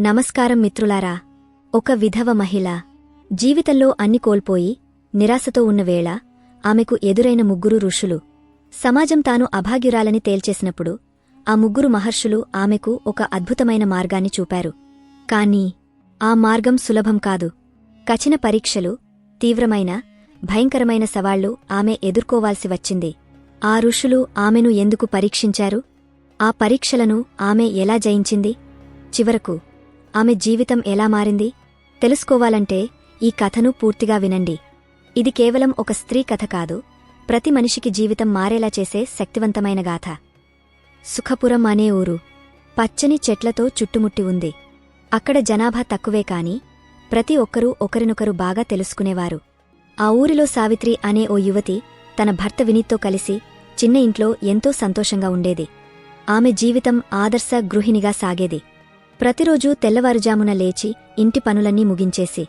నమస్కారం మిత్రులారా. ఒక విధవ మహిళ. జీవితంలో అన్ని కోల్పోయి నిరాశతో ఉన్న వేళ ఆమెకు ఎదురైన ముగ్గురు ఋషులు. సమాజం తాను అభాగ్యురాలని తేల్చేసినప్పుడు ఆ ముగ్గురు మహర్షులు ఆమెకు ఒక అద్భుతమైన మార్గాన్ని చూపారు. కాని ఆ మార్గం సులభం కాదు. కఠిన పరీక్షలు తీవ్రమైన భయంకరమైన సవాళ్ళు ఆమె ఎదుర్కోవాల్సి వచ్చింది. ఆ ఋషులు ఆమెను ఎందుకు పరీక్షించారు? ఆ పరీక్షలను ఆమె ఎలా జయించింది? చివరకు ఆమె జీవితం ఎలా మారింది? తెలుసుకోవాలంటే ఈ కథను పూర్తిగా వినండి. ఇది కేవలం ఒక స్త్రీ కథ కాదు ప్రతి మనిషికి జీవితం మారేలా చేసే శక్తివంతమైన గాథ. సుఖపురం అనే ఊరు. పచ్చని చెట్లతో చుట్టుముట్టి ఉంది. అక్కడ జనాభా తక్కువే కాని ప్రతి ఒక్కరూ ఒకరినొకరు బాగా తెలుసుకునేవారు. ఆ ఊరిలో సావిత్రి అనే ఓ యువతి తన భర్త వినీత్తో కలిసి చిన్న ఇంట్లో ఎంతో సంతోషంగా ఉండేది. ఆమె జీవితం ఆదర్శ గృహిణిగా సాగేది. ప్రతిరోజూ తెల్లవారుజామున లేచి ఇంటి పనులన్నీ ముగించేసి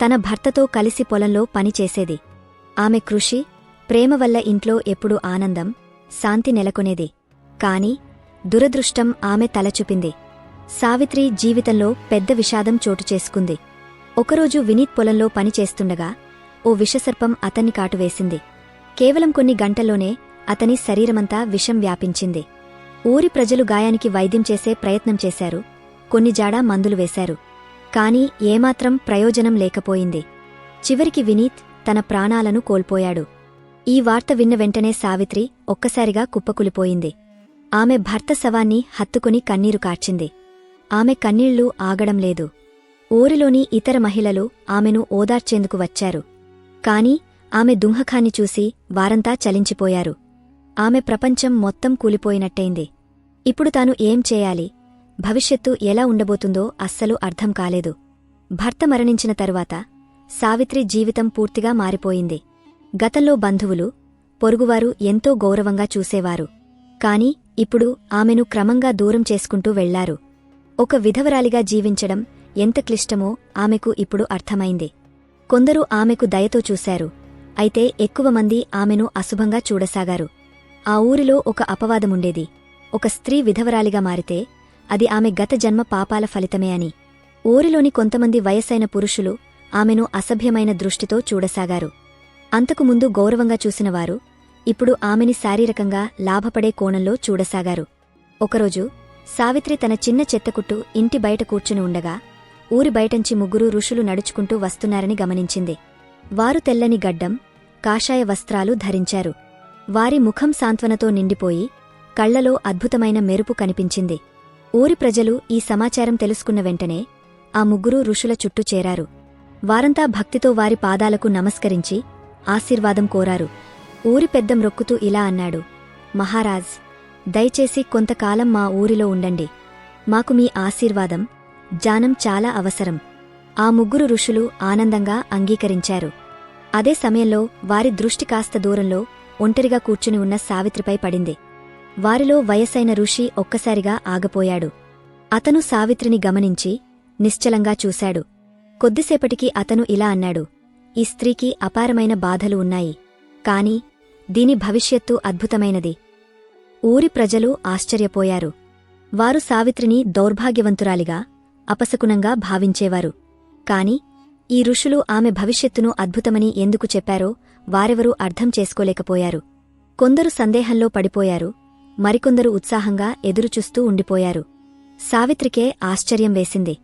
తన భర్తతో కలిసి పొలంలో పనిచేసేది ఆమె కృషి ప్రేమ వల్ల ఇంట్లో ఎప్పుడూ ఆనందం శాంతి నెలకొనేది. కాని దురదృష్టం ఆమె తలచూపింది. సావిత్రి జీవితంలో పెద్ద విషాదం చోటు చేసుకుంది. ఒకరోజు వినీత్ పొలంలో పనిచేస్తుండగా ఓ విషసర్పం అతన్ని కాటువేసింది కేవలం కొన్ని గంటల్లోనే అతని శరీరమంతా విషం వ్యాపించింది. ఊరి ప్రజలు గాయానికి వైద్యం చేసే ప్రయత్నం చేశారు. కొన్ని జాడా మందులు వేశారు. కాని ఏమాత్రం ప్రయోజనం లేకపోయింది. చివరికి వినీత్ తన ప్రాణాలను కోల్పోయాడు. ఈ వార్త విన్న వెంటనే సావిత్రి ఒక్కసారిగా కుప్పకులిపోయింది. ఆమె భర్త శవాన్ని హత్తుకుని కన్నీరు కార్చింది. ఆమె కన్నీళ్ళు ఆగడం లేదు. ఊరిలోని ఇతర మహిళలు ఆమెను ఓదార్చేందుకు వచ్చారు. కాని ఆమె దుంహకాన్ని చూసి వారంతా చలించిపోయారు. ఆమె ప్రపంచం మొత్తం కూలిపోయినట్టయింది. ఇప్పుడు తాను ఏం చేయాలి? భవిష్యత్తు ఎలా ఉండబోతుందో అస్సలు అర్థం కాలేదు. భర్త మరణించిన తరువాత సావిత్రి జీవితం పూర్తిగా మారిపోయింది. గతంలో బంధువులు పొరుగువారు ఎంతో గౌరవంగా చూసేవారు. కాని ఇప్పుడు ఆమెను క్రమంగా దూరం చేసుకుంటూ వెళ్ళారు. ఒక విధవరాలిగా జీవించడం ఎంత క్లిష్టమో ఆమెకు ఇప్పుడు అర్థమైంది. కొందరు ఆమెకు దయతో చూశారు. అయితే ఎక్కువ మంది ఆమెను అశుభంగా చూడసాగారు. ఆ ఊరిలో ఒక అపవాదముండేది. ఒక స్త్రీ విధవరాలిగా మారితే అది ఆమె గత జన్మ పాపాల ఫలితమే అని. ఊరిలోని కొంతమంది వయసైన పురుషులు ఆమెను అసభ్యమైన దృష్టితో చూడసాగారు. అంతకుముందు గౌరవంగా చూసినవారు ఇప్పుడు ఆమెని శారీరకంగా లాభపడే కోణంలో చూడసాగారు. ఒకరోజు సావిత్రి తన చిన్న చెత్తకుట్టు ఇంటి బయట కూర్చుని ఉండగా ఊరి బయటంచి ముగ్గురు ఋషులు నడుచుకుంటూ వస్తున్నారని గమనించింది. వారు తెల్లని గడ్డం కాషాయ వస్త్రాలు ధరించారు. వారి ముఖం సాంత్వనతో నిండిపోయి కళ్ళలో అద్భుతమైన మెరుపు కనిపించింది. ఊరి ప్రజలు ఈ సమాచారం తెలుసుకున్న వెంటనే ఆ ముగ్గురు ఋషుల చుట్టూ చేరారు. వారంతా భక్తితో వారి పాదాలకు నమస్కరించి ఆశీర్వాదం కోరారు. ఊరి పెద్ద మ్రొక్కుతూ ఇలా అన్నాడు మహారాజ్ దయచేసి కొంతకాలం మా ఊరిలో ఉండండి. మాకు మీ ఆశీర్వాదం జానం చాలా అవసరం. ఆ ముగ్గురు ఋషులు ఆనందంగా అంగీకరించారు. అదే సమయంలో వారి దృష్టి కాస్త దూరంలో ఒంటరిగా కూర్చుని ఉన్న సావిత్రిపై పడింది. వారిలో వయసైన ఋషి ఒక్కసారిగా ఆగపోయాడు. అతను సావిత్రిని గమనించి నిశ్చలంగా చూశాడు. కొద్దిసేపటికి అతను ఇలా అన్నాడు ఈ స్త్రీకి అపారమైన బాధలు ఉన్నాయి. కాని దీని భవిష్యత్తు అద్భుతమైనది. ఊరి ప్రజలు ఆశ్చర్యపోయారు. వారు సావిత్రిని దౌర్భాగ్యవంతురాలిగా అపశకునంగా భావించేవారు. కాని ఈ ఋషులు ఆమె భవిష్యత్తును అద్భుతమని ఎందుకు చెప్పారో వారెవరూ అర్థం చేసుకోలేకపోయారు. కొందరు సందేహంలో పడిపోయారు. మరికొందరు ఉత్సాహంగా ఎదురుచూస్తూ ఉండిపోయారు. సావిత్రికే ఆశ్చర్యం వేసింది.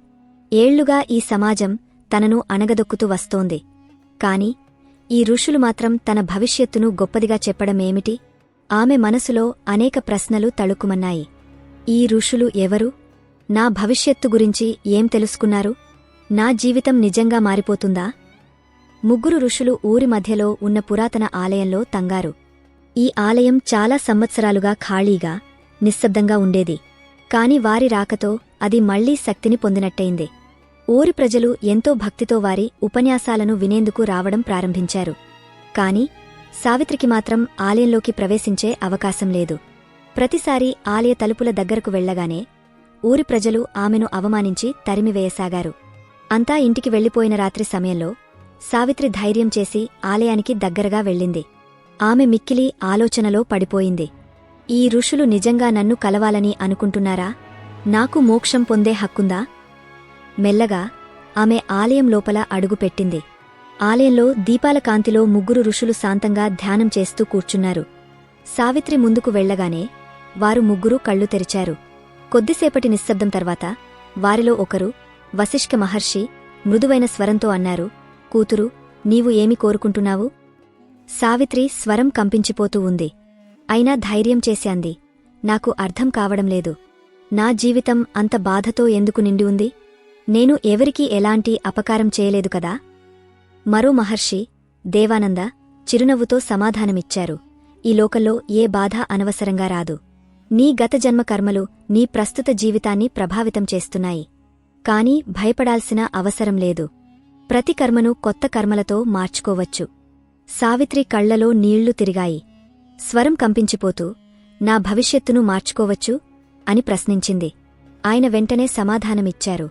ఏళ్ళుగా ఈ సమాజం తనను అణగదొక్కుతూ వస్తోంది. కాని ఈ ఋషులు మాత్రం తన భవిష్యత్తును గొప్పదిగా చెప్పడమేమిటి? ఆమె మనసులో అనేక ప్రశ్నలు తళుకుమన్నాయి. ఈ ఋషులు ఎవరు? నా భవిష్యత్తు గురించి ఏం తెలుసుకున్నారు? నా జీవితం నిజంగా మారిపోతుందా? ముగ్గురు ఋషులు ఊరి మధ్యలో ఉన్న పురాతన ఆలయంలో తంగారు. ఈ ఆలయం చాలా సంవత్సరాలుగా ఖాళీగా నిశ్శబ్దంగా ఉండేది. కాని వారి రాకతో అది మళ్ళీ శక్తిని పొందినట్టయింది. ఊరి ప్రజలు ఎంతో భక్తితో వారి ఉపన్యాసాలను వినేందుకు రావడం ప్రారంభించారు. కాని సావిత్రికి మాత్రం ఆలయంలోకి ప్రవేశించే అవకాశం లేదు. ప్రతిసారి ఆలయ తలుపుల దగ్గరకు వెళ్ళగానే ఊరి ప్రజలు ఆమెను అవమానించి తరిమివేయసాగారు. అంతా ఇంటికి వెళ్ళిపోయిన రాత్రి సమయంలో సావిత్రి ధైర్యం చేసి ఆలయానికి దగ్గరగా వెళ్ళింది. ఆమె మిక్కిలి ఆలోచనలో పడిపోయింది. ఈ ఋషులు నిజంగా నన్ను కలవాలని అనుకుంటున్నారా? నాకు మోక్షం పొందే హక్కుందా? మెల్లగా ఆమె ఆలయం లోపల అడుగుపెట్టింది ఆలయంలో దీపాల కాంతిలో ముగ్గురు ఋషులు శాంతంగా ధ్యానం చేస్తూ కూర్చున్నారు. సావిత్రి ముందుకు వెళ్ళగానే వారు ముగ్గురూ కళ్ళు తెరిచారు. కొద్దిసేపటి నిశ్శబ్దం తర్వాత వారిలో ఒకరు వశిష్క మహర్షి మృదువైన స్వరంతో అన్నారు కూతురు నీవు ఏమి కోరుకుంటున్నావు? సావిత్రి స్వరం కంపించిపోతూ ఉంది. అయినా ధైర్యం చేశాంది నాకు అర్థం కావడం లేదు. నా జీవితం అంత బాధతో ఎందుకు నిండి ఉంది? నేను ఎవరికీ ఎలాంటి అపకారం చేయలేదు కదా? మరో మహర్షి దేవానంద చిరునవ్వుతో సమాధానమిచ్చారు. ఈ లోకంలో ఏ బాధ అనవసరంగా రాదు. నీ గత జన్మ కర్మలు నీ ప్రస్తుత జీవితాన్ని ప్రభావితం చేస్తున్నాయి. కాని భయపడాల్సిన అవసరం లేదు. ప్రతి కర్మను కొత్త కర్మలతో మార్చుకోవచ్చు. సావిత్రి కళ్ళలో నీళ్ళు తిరిగాయి. స్వరం కంపించిపోతూ నా భవిష్యత్తును మార్చుకోవచ్చు? అని ప్రశ్నించింది. ఆయన వెంటనే సమాధానమిచ్చారు.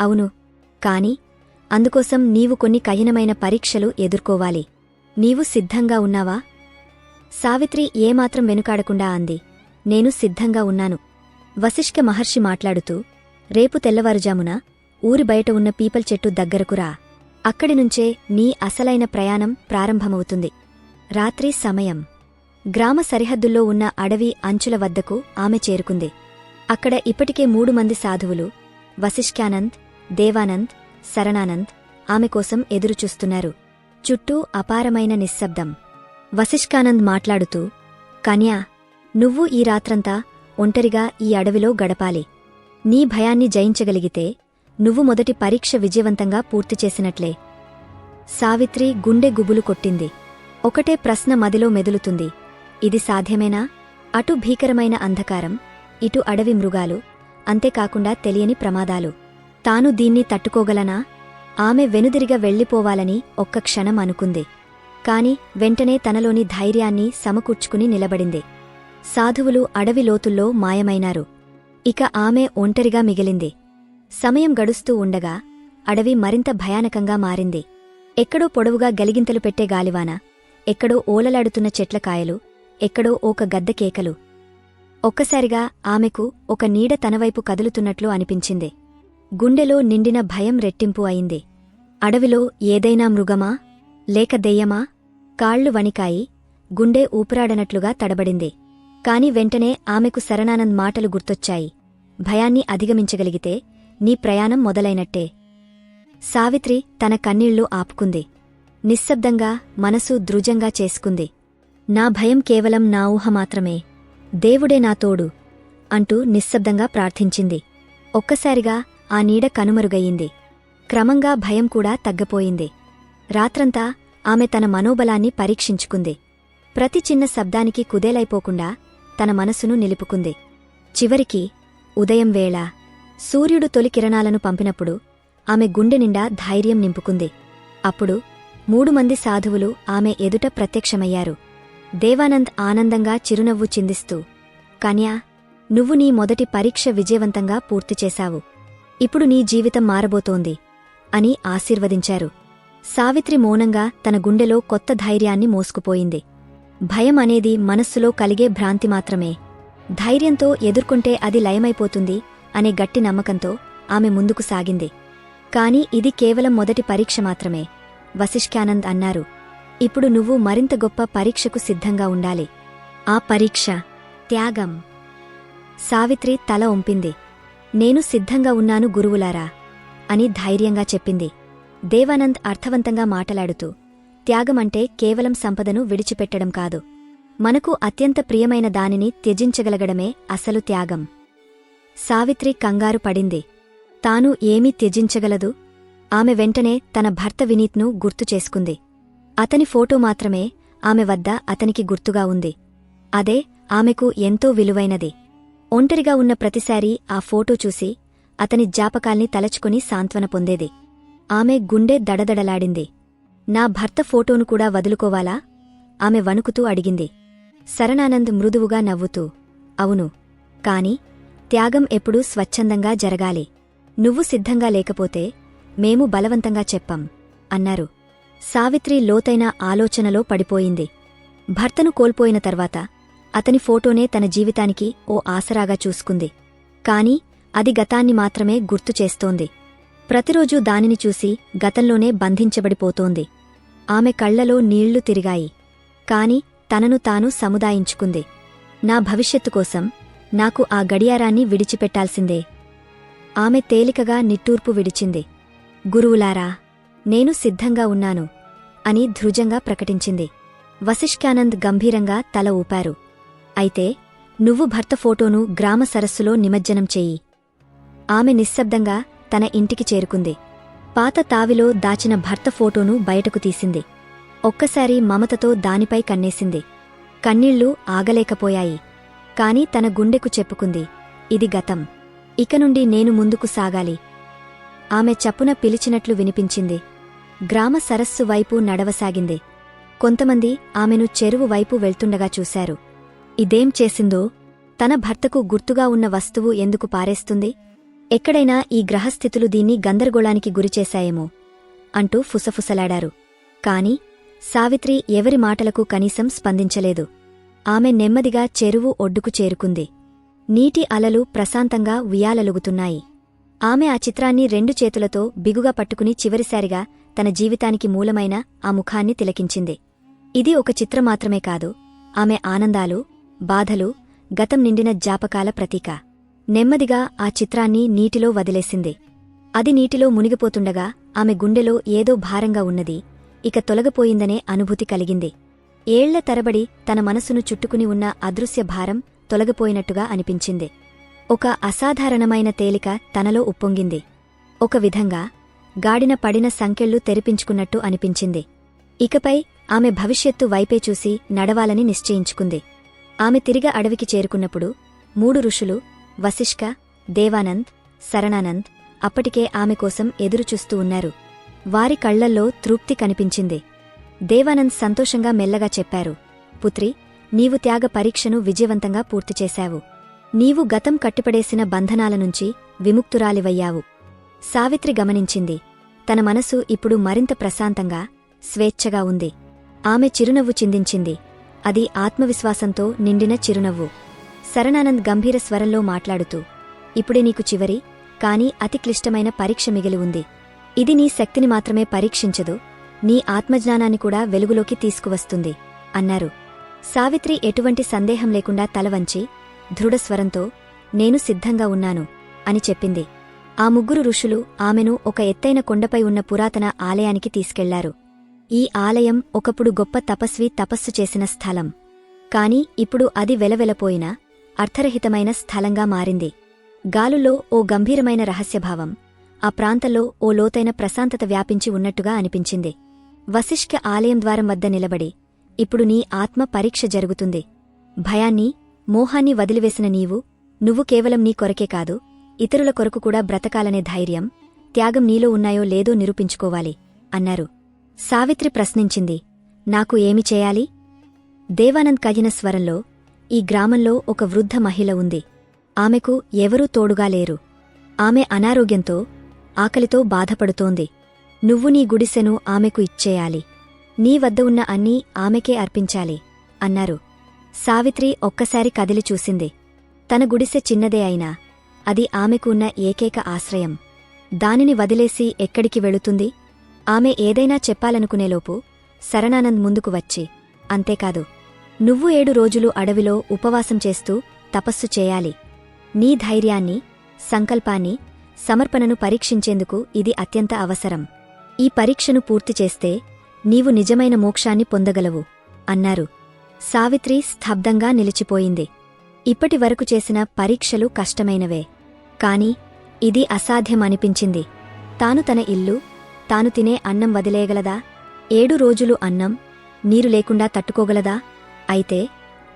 అవును. కాని అందుకోసం నీవు కొన్ని కఠినమైన పరీక్షలు ఎదుర్కోవాలి. నీవు సిద్ధంగా ఉన్నావా? సావిత్రి ఏమాత్రం వెనుకాడకుండా అంది. నేను సిద్ధంగా ఉన్నాను. వశిష్క మహర్షి మాట్లాడుతూ రేపు తెల్లవారుజామున ఊరి బయట ఉన్న పీపల్ చెట్టు దగ్గరకురా అక్కడి నుంచే నీ అసలైన ప్రయాణం ప్రారంభమవుతుంది. రాత్రి సమయం. గ్రామ సరిహద్దుల్లో ఉన్న అడవి అంచుల వద్దకు ఆమె చేరుకుంది. అక్కడ ఇప్పటికే మూడు మంది సాధువులు వశిష్కానంద్ దేవానంద్ శరణానంద్ ఆమె కోసం ఎదురుచూస్తున్నారు. చుట్టూ అపారమైన నిశ్శబ్దం. వశిష్కానంద్ మాట్లాడుతూ కన్యా నువ్వు ఈ రాత్రంతా ఒంటరిగా ఈ అడవిలో గడపాలి. నీ భయాన్ని జయించగలిగితే నువ్వు మొదటి పరీక్ష విజయవంతంగా పూర్తి చేసినట్లే. సావిత్రి గుండె గుబులు కొట్టింది. ఒకటే ప్రశ్న మదిలో మెదులుతుంది. ఇది సాధ్యమేనా? అటు భీకరమైన అంధకారం ఇటు అడవి మృగాలు అంతేకాకుండా తెలియని ప్రమాదాలు. తాను దీన్ని తట్టుకోగలనా? ఆమె వెనుదిరిగా వెళ్ళిపోవాలని ఒక్క క్షణం అనుకుంది. కాని వెంటనే తనలోని ధైర్యాన్ని సమకూర్చుకుని నిలబడింది. సాధువులు అడవి లోతుల్లో మాయమైనారు. ఇక ఆమె ఒంటరిగా మిగిలింది. సమయం గడుస్తూ ఉండగా అడవి మరింత భయానకంగా మారింది. ఎక్కడో పొడవుగా గలిగింతలు పెట్టే గాలివాన ఎక్కడో ఓలలాడుతున్న చెట్ల కాయలు ఎక్కడో ఒక గద్ద కేకలు. ఒక్కసారిగా ఆమెకు ఒక నీడ తనవైపు కదులుతున్నట్లు అనిపించింది. గుండెలో నిండిన భయం రెట్టింపు అయింది. అడవిలో ఏదైనా మృగమా లేక దెయ్యమా? కాళ్ళు వణికాయి గుండె ఊపిరాడనట్లుగా తడబడింది. కాని వెంటనే ఆమెకు శరణానంద్ మాటలు గుర్తొచ్చాయి. భయాన్ని అధిగమించగలిగితే నీ ప్రయాణం మొదలైనట్టే. సావిత్రి తన కన్నీళ్ళు ఆపుకుంది. నిశ్శబ్దంగా మనసు దృజంగా చేసుకుంది. నా భయం కేవలం నా ఊహ మాత్రమే. దేవుడే నా తోడు అంటూ నిశ్శబ్దంగా ప్రార్థించింది. ఒక్కసారిగా ఆ నీడ కనుమరుగయ్యింది. క్రమంగా భయం కూడా తగ్గపోయింది. రాత్రంతా ఆమె తన మనోబలాన్ని పరీక్షించుకుంది. ప్రతి చిన్న శబ్దానికి కుదేలైపోకుండా తన మనసును నిలుపుకుంది. చివరికి ఉదయం వేళ సూర్యుడు తొలి కిరణాలను పంపినప్పుడు ఆమె గుండె నిండా ధైర్యం నింపుకుంది. అప్పుడు మూడు మంది సాధువులు ఆమె ఎదుట ప్రత్యక్షమయ్యారు. దేవానంద్ ఆనందంగా చిరునవ్వు చిందిస్తూ కన్యా నువ్వు నీ మొదటి పరీక్ష విజయవంతంగా పూర్తి చేశావు. ఇప్పుడు నీ జీవితం మారబోతోంది అని ఆశీర్వదించారు. సావిత్రి మౌనంగా తన గుండెలో కొత్త ధైర్యాన్ని మోసుకుపోయింది. భయం అనేది మనస్సులో కలిగే భ్రాంతి మాత్రమే. ధైర్యంతో ఎదుర్కొంటే అది లయమైపోతుంది. అనే గట్టి నమ్మకంతో ఆమె ముందుకు సాగింది. కాని ఇది కేవలం మొదటి పరీక్ష మాత్రమే వశిష్కానంద్ అన్నారు. ఇప్పుడు నువ్వు మరింత గొప్ప పరీక్షకు సిద్ధంగా ఉండాలి. ఆ పరీక్ష త్యాగం. సావిత్రి తల ఒంపింది. నేను సిద్ధంగా ఉన్నాను గురువులారా అని ధైర్యంగా చెప్పింది. దేవానంద్ అర్థవంతంగా మాటలాడుతూ త్యాగమంటే కేవలం సంపదను విడిచిపెట్టడం కాదు. మనకు అత్యంత ప్రియమైన దానిని త్యజించగలగడమే అసలు త్యాగం. సావిత్రి కంగారు పడింది. తాను ఏమీ త్యజించగలదు. ఆమె వెంటనే తన భర్త వినీత్ను గుర్తు చేసుకుంది. అతని ఫోటో మాత్రమే ఆమె వద్ద అతనికి గుర్తుగా ఉంది. అదే ఆమెకు ఎంతో విలువైనది. ఒంటరిగా ఉన్న ప్రతిసారీ ఆ ఫోటో చూసి అతని జ్ఞాపకాల్ని తలచుకుని సాంత్వన పొందేది. ఆమె గుండె దడదడలాడింది. నా భర్త ఫోటోను కూడా వదులుకోవాలా? ఆమె వణుకుతూ అడిగింది. శరణానంద్ మృదువుగా నవ్వుతూ అవును. కాని త్యాగం ఎప్పుడూ స్వచ్ఛందంగా జరగాలి. నువ్వు సిద్ధంగా లేకపోతే మేము బలవంతంగా చెప్పం అన్నారు. సావిత్రి లోతైన ఆలోచనలో పడిపోయింది. భర్తను కోల్పోయిన తర్వాత అతని ఫోటోనే తన జీవితానికి ఓ ఆసరాగా చూసుకుంది. కాని అది గతాన్ని మాత్రమే గుర్తు చేస్తోంది. ప్రతిరోజూ దానిని చూసి గతంలోనే బంధించబడిపోతోంది. ఆమె కళ్ళలో నీళ్ళు తిరిగాయి. కాని తనను తాను సముదాయించుకుంది. నా భవిష్యత్తు కోసం నాకు ఆ గడియారాన్ని విడిచిపెట్టాల్సిందే. ఆమె తేలికగా నిట్టూర్పు విడిచింది. గురువులారా నేను సిద్ధంగా ఉన్నాను అని ధృజంగా ప్రకటించింది. వశిష్కానంద్ గంభీరంగా తల ఊపారు. అయితే నువ్వు భర్త ఫోటోను గ్రామ సరస్సులో నిమజ్జనం చెయ్యి ఆమె నిశ్శబ్దంగా తన ఇంటికి చేరుకుంది. పాత తావిలో దాచిన భర్త ఫోటోను బయటకు తీసింది. ఒక్కసారి మమతతో దానిపై కన్నేసింది. కన్నీళ్ళు ఆగలేకపోయాయి. కాని తన గుండెకు చెప్పుకుంది ఇది గతం. ఇక నుండి నేను ముందుకు సాగాలి. ఆమె చప్పున పిలిచినట్లు వినిపించింది. గ్రామ సరస్సు వైపు నడవసాగింది. కొంతమంది ఆమెను చెరువు వైపు వెళ్తుండగా చూశారు. ఇదేం చేసిందో? తన భర్తకు గుర్తుగా ఉన్న వస్తువు ఎందుకు పారేస్తుంది? ఎక్కడైనా ఈ గ్రహస్థితులు దీన్ని గందరగోళానికి గురిచేశాయేమో అంటూ ఫుసఫుసలాడారు. కాని సావిత్రి ఎవరి మాటలకు కనీసం స్పందించలేదు. ఆమె నెమ్మదిగా చెరువు ఒడ్డుకు చేరుకుంది. నీటి అలలు ప్రశాంతంగా ఉయ్యాలలుగుతున్నాయి. ఆమె ఆ చిత్రాన్ని రెండు చేతులతో బిగుగా పట్టుకుని చివరిసారిగా తన జీవితానికి మూలమైన ఆ ముఖాన్ని తిలకించింది. ఇది ఒక చిత్రం మాత్రమే కాదు ఆమె ఆనందాలు బాధలు గతం నిండిన జ్ఞాపకాల ప్రతీక. నెమ్మదిగా ఆ చిత్రాన్ని నీటిలో వదిలేసింది. అది నీటిలో మునిగిపోతుండగా ఆమె గుండెలో ఏదో భారంగా ఉన్నది ఇక తొలగపోయిందనే అనుభూతి కలిగింది. ఏళ్ళ తరబడి తన మనసును చుట్టుకుని ఉన్న అదృశ్య భారం తొలగిపోయినట్టుగా అనిపించింది. ఒక అసాధారణమైన తేలిక తనలో ఉప్పొంగింది. ఒక విధంగా గాడిన పడిన సంకెళ్ళు తెరిపించుకున్నట్టు అనిపించింది. ఇకపై ఆమె భవిష్యత్తు వైపే చూసి నడవాలని నిశ్చయించుకుంది. ఆమె తిరిగి అడవికి చేరుకున్నప్పుడు మూడు ఋషులు వశిష్క దేవానంద్ శరణానంద్ అప్పటికే ఆమె కోసం ఎదురుచూస్తూ ఉన్నారు. వారి కళ్ళల్లో తృప్తి కనిపించింది. దేవానంద్ సంతోషంగా మెల్లగా చెప్పారు పుత్రి నీవు త్యాగ పరీక్షను విజయవంతంగా పూర్తిచేశావు నీవు గతం కట్టుపడేసిన బంధనాల నుంచి విముక్తురాలివయ్యావు. సావిత్రి గమనించింది తన మనసు ఇప్పుడు మరింత ప్రశాంతంగా స్వేచ్ఛగా ఉంది. ఆమె చిరునవ్వు చిందించింది అది ఆత్మవిశ్వాసంతో నిండిన చిరునవ్వు. శరణానంద్ గంభీర స్వరంలో మాట్లాడుతూ ఇప్పుడే నీకు చివరి కాని అతి క్లిష్టమైన పరీక్ష మిగిలి ఉంది. ఇది నీ శక్తిని మాత్రమే పరీక్షించదు నీ ఆత్మజ్ఞానాన్ని కూడా వెలుగులోకి తీసుకువస్తుంది అన్నారు. సావిత్రి ఎటువంటి సందేహం లేకుండా తలవంచి దృఢస్వరంతో నేను సిద్ధంగా ఉన్నాను అని చెప్పింది. ఆ ముగ్గురు ఋషులు ఆమెను ఒక ఎత్తైన కొండపై ఉన్న పురాతన ఆలయానికి తీసుకెళ్ళారు. ఈ ఆలయం ఒకప్పుడు గొప్ప తపస్వి తపస్సు చేసిన స్థలం. కాని ఇప్పుడు అది వెలవెలపోయిన అర్థరహితమైన స్థలంగా మారింది. గాలుల్లో ఓ గంభీరమైన రహస్యభావం ఆ ప్రాంతంలో ఓ లోతైన ప్రశాంతత వ్యాపించి ఉన్నట్టుగా అనిపించింది. వశిష్క ఆలయం ద్వారం వద్ద నిలబడి ఇప్పుడు నీ ఆత్మ పరీక్ష జరుగుతుంది. భయాన్ని మోహాన్ని వదిలివేసిన నీవు నువ్వు కేవలం నీ కొరకే కాదు ఇతరుల కొరకు కూడా బ్రతకాలనే ధైర్యం త్యాగం నీలో ఉన్నాయో లేదో నిరూపించుకోవాలి అన్నారు. సావిత్రి ప్రశ్నించింది నాకు ఏమి చేయాలి? దేవానంద్ కగిన స్వరంలో ఈ గ్రామంలో ఒక వృద్ధ మహిళ ఉంది. ఆమెకు ఎవరూ తోడుగా లేరు. ఆమె అనారోగ్యంతో ఆకలితో బాధపడుతోంది. నువ్వు నీ గుడిసెను ఆమెకు ఇచ్చేయాలి. నీ వద్ద ఉన్న అన్నీ ఆమెకే అర్పించాలి అన్నారు. సావిత్రి ఒక్కసారి కదిలి చూసింది. తన గుడిసె చిన్నదే అయినా అది ఆమెకు ఉన్న ఏకైక ఆశ్రయం. దానిని వదిలేసి ఎక్కడికి వెళుతుంది? ఆమె ఏదైనా చెప్పాలనుకునేలోపు శరణానంద్ ముందుకు వచ్చి అంతేకాదు నువ్వు ఏడు రోజులు అడవిలో ఉపవాసం చేస్తూ తపస్సు చేయాలి. నీ ధైర్యాన్ని సంకల్పాన్ని సమర్పణను పరీక్షించేందుకు ఇది అత్యంత అవసరం. ఈ పరీక్షను పూర్తి చేస్తే నీవు నిజమైన మోక్షాన్ని పొందగలవు అన్నారు. సావిత్రి స్తబ్దంగా నిలిచిపోయింది. ఇప్పటి వరకు చేసిన పరీక్షలు కష్టమైనవే. కాని ఇది అసాధ్యమనిపించింది. తాను తన ఇల్లు తాను తినే అన్నం వదిలేయగలదా? ఏడు రోజులు అన్నం నీరు లేకుండా తట్టుకోగలదా? అయితే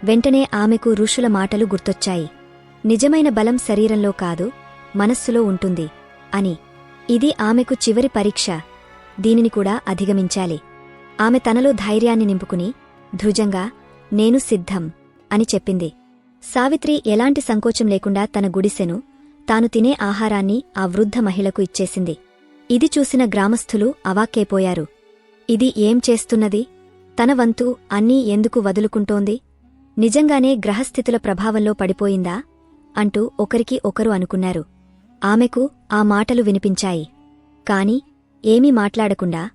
వెంటనే ఆమెకు ఋషుల మాటలు గుర్తొచ్చాయి. నిజమైన బలం శరీరంలో కాదు మనస్సులో ఉంటుంది అని. ఇది ఆమెకు చివరి పరీక్ష. దీనిని కూడా అధిగమించాలి. ఆమె తనలో ధైర్యాన్ని నింపుకుని ధృజంగా నేను సిద్ధం అని చెప్పింది. సావిత్రి ఎలాంటి సంకోచం లేకుండా తన గుడిసెను తాను తినే ఆహారాన్ని ఆ వృద్ధ మహిళకు ఇచ్చేసింది. ఇది చూసిన గ్రామస్థులు అవాక్కైపోయారు. ఇది ఏం చేస్తున్నది? తన వంతు అన్నీ ఎందుకు వదులుకుంటోంది? నిజంగానే గ్రహస్థితుల ప్రభావంలో పడిపోయిందా అంటూ ఒకరికి ఒకరు అనుకున్నారు. ఆమెకు ఆ మాటలు వినిపించాయి. కాని ఏమీ మాట్లాడకుండా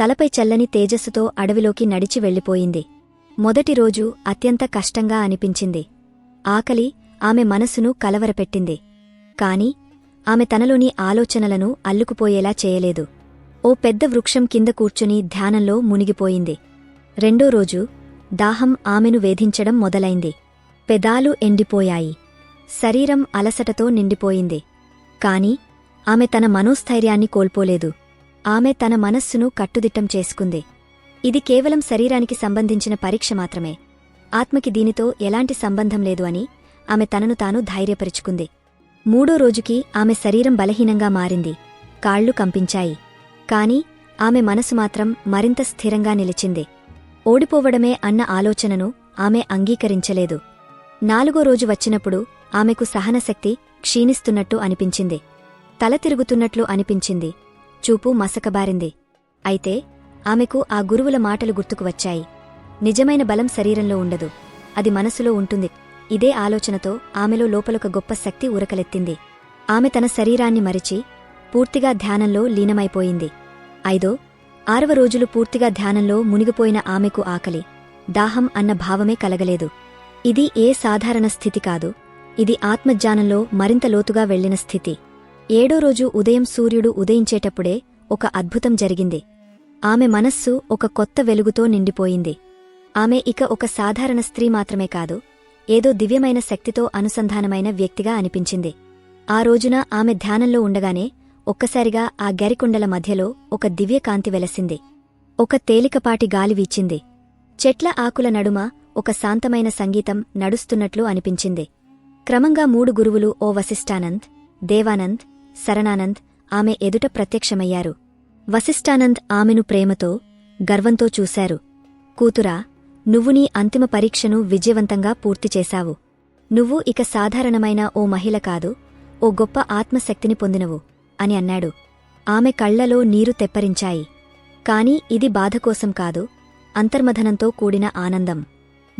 తలపై చల్లని తేజస్సుతో అడవిలోకి నడిచి వెళ్ళిపోయింది. మొదటి రోజు అత్యంత కష్టంగా అనిపించింది. ఆకలి ఆమె మనసును కలవరపెట్టింది. కాని ఆమె తనలోని ఆలోచనలను అల్లుకుపోయేలా చేయలేదు. ఓ పెద్ద వృక్షం కింద కూర్చుని ధ్యానంలో మునిగిపోయింది. రెండో రోజు దాహం ఆమెను వేధించడం మొదలైంది. పెదాలు ఎండిపోయాయి. శరీరం అలసటతో నిండిపోయింది. కాని ఆమె తన మనోస్థైర్యాన్ని కోల్పోలేదు. ఆమె తన మనస్సును కట్టుదిట్టం చేసుకుంది. ఇది కేవలం శరీరానికి సంబంధించిన పరీక్ష మాత్రమే. ఆత్మకి దీనితో ఎలాంటి సంబంధం లేదు అని ఆమె తనను తాను ధైర్యపరుచుకుంది. మూడో రోజుకి ఆమె శరీరం బలహీనంగా మారింది. కాళ్ళు కంపించాయి. కాని ఆమె మనసు మాత్రం మరింత స్థిరంగా నిలిచింది. ఓడిపోవడమే అన్న ఆలోచనను ఆమె అంగీకరించలేదు. నాలుగో రోజు వచ్చినప్పుడు ఆమెకు సహనశక్తి క్షీణిస్తున్నట్టు అనిపించింది. తల తిరుగుతున్నట్లు అనిపించింది. చూపు మసకబారింది. అయితే ఆమెకు ఆ గురువుల మాటలు గుర్తుకు వచ్చాయి. నిజమైన బలం శరీరంలో ఉండదు. అది మనసులో ఉంటుంది. ఇదే ఆలోచనతో ఆమెలో లోపలొక గొప్ప శక్తి ఉరకలెత్తింది. ఆమె తన శరీరాన్ని మరిచి పూర్తిగా ధ్యానంలో లీనమైపోయింది. ఐదో ఆరవ రోజులు పూర్తిగా ధ్యానంలో మునిగిపోయిన ఆమెకు ఆకలి దాహం అన్న భావమే కలగలేదు. ఇది ఏ సాధారణ స్థితి కాదు. ఇది ఆత్మజ్ఞానంలో మరింత లోతుగా వెళ్ళిన స్థితి. ఏడో రోజు ఉదయం సూర్యుడు ఉదయించేటప్పుడే ఒక అద్భుతం జరిగింది. ఆమె మనస్సు ఒక కొత్త వెలుగుతో నిండిపోయింది. ఆమె ఇక ఒక సాధారణ స్త్రీ మాత్రమే కాదు ఏదో దివ్యమైన శక్తితో అనుసంధానమైన వ్యక్తిగా అనిపించింది. ఆ రోజున ఆమె ధ్యానంలో ఉండగానే ఒక్కసారిగా ఆ గరికొండల మధ్యలో ఒక దివ్యకాంతి వెలసింది. ఒక తేలికపాటి గాలి వీచింది. చెట్ల ఆకుల నడుమ ఒక శాంతమైన సంగీతం నడుస్తున్నట్లు అనిపించింది. క్రమంగా మూడు గురువులు ఓ వశిష్ఠానంద్ దేవానంద్ శరణానంద్ ఆమె ఎదుట ప్రత్యక్షమయ్యారు. వశిష్ఠానంద్ ఆమెను ప్రేమతో గర్వంతో చూశారు. కూతురా నువ్వు నీ అంతిమ పరీక్షను విజయవంతంగా పూర్తి చేశావు. నువ్వు ఇక సాధారణమైన ఓ మహిళ కాదు ఓ గొప్ప ఆత్మశక్తిని పొందినవు అని అన్నాడు. ఆమె కళ్ళలో నీరు తెప్పరించాయి. కాని ఇది బాధకోసం కాదు అంతర్మథనంతో కూడిన ఆనందం.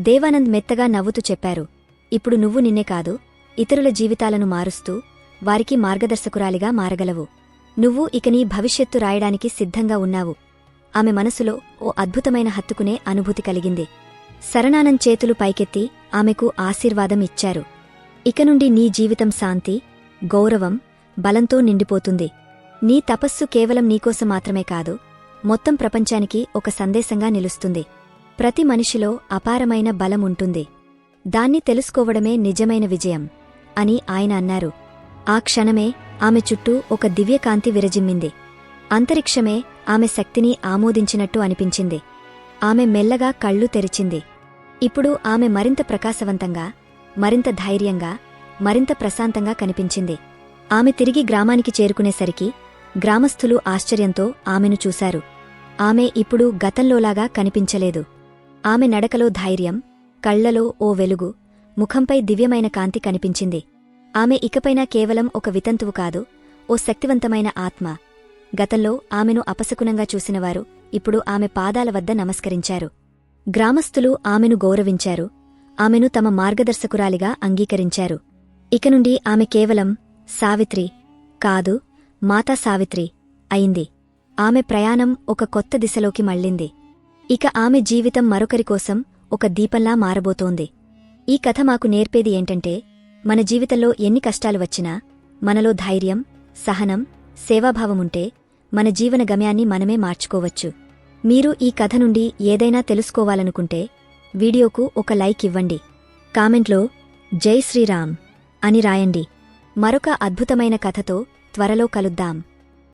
దేవానంద్ మెత్తగా నవ్వుతూ చెప్పారు. ఇప్పుడు నువ్వు నిన్నే కాదు ఇతరుల జీవితాలను మారుస్తూ వారికి మార్గదర్శకురాలిగా మారగలవు. నువ్వు ఇక నీ భవిష్యత్తు రాయడానికి సిద్ధంగా ఉన్నావు. ఆమె మనసులో ఓ అద్భుతమైన హత్తుకునే అనుభూతి కలిగింది. శరణానం చేతులు పైకెత్తి ఆమెకు ఆశీర్వాదం ఇచ్చారు. ఇక నుండి నీ జీవితం శాంతి గౌరవం బలంతో నిండిపోతుంది. నీ తపస్సు కేవలం నీకోసం మాత్రమే కాదు మొత్తం ప్రపంచానికి ఒక సందేశంగా నిలుస్తుంది. ప్రతి మనిషిలో అపారమైన బలం ఉంటుంది. దాన్ని తెలుసుకోవడమే నిజమైన విజయం అని ఆయన అన్నారు. ఆ క్షణమే ఆమె చుట్టూ ఒక దివ్యకాంతి విరజిమ్మింది. అంతరిక్షమే ఆమె శక్తిని ఆమోదించినట్టు అనిపించింది. ఆమె మెల్లగా కళ్ళు తెరిచింది. ఇప్పుడు ఆమె మరింత ప్రకాశవంతంగా మరింత ధైర్యంగా మరింత ప్రశాంతంగా కనిపించింది. ఆమె తిరిగి గ్రామానికి చేరుకునేసరికి గ్రామస్థులు ఆశ్చర్యంతో ఆమెను చూశారు. ఆమె ఇప్పుడు గతంలోలాగా కనిపించలేదు. ఆమె నడకలో ధైర్యం కళ్ళలో ఓ వెలుగు ముఖంపై దివ్యమైన కాంతి కనిపించింది. ఆమె ఇకపైన కేవలం ఒక వితంతువు కాదు ఓ శక్తివంతమైన ఆత్మ. గతంలో ఆమెను అపశకునంగా చూసినవారు ఇప్పుడు ఆమె పాదాల వద్ద నమస్కరించారు. గ్రామస్థులు ఆమెను గౌరవించారు ఆమెను తమ మార్గదర్శకురాలిగా అంగీకరించారు. ఇక నుండి ఆమె కేవలం సావిత్రి కాదు మాతా సావిత్రి అయింది. ఆమె ప్రయాణం ఒక కొత్త దిశలోకి మళ్ళింది. ఇక ఆమె జీవితం మరొకరి కోసం ఒక దీపంలా మారబోతోంది. ఈ కథ మాకు నేర్పేది ఏంటంటే మన జీవితంలో ఎన్ని కష్టాలు వచ్చినా మనలో ధైర్యం సహనం సేవాభావముంటే మన జీవన గమ్యాన్ని మనమే మార్చుకోవచ్చు. మీరు ఈ కథ నుండి ఏదైనా తెలుసుకోవాలనుకుంటే వీడియోకు ఒక లైక్ ఇవ్వండి. కామెంట్లో జై శ్రీరామ్ అని రాయండి. మరొక అద్భుతమైన కథతో త్వరలో కలుద్దాం.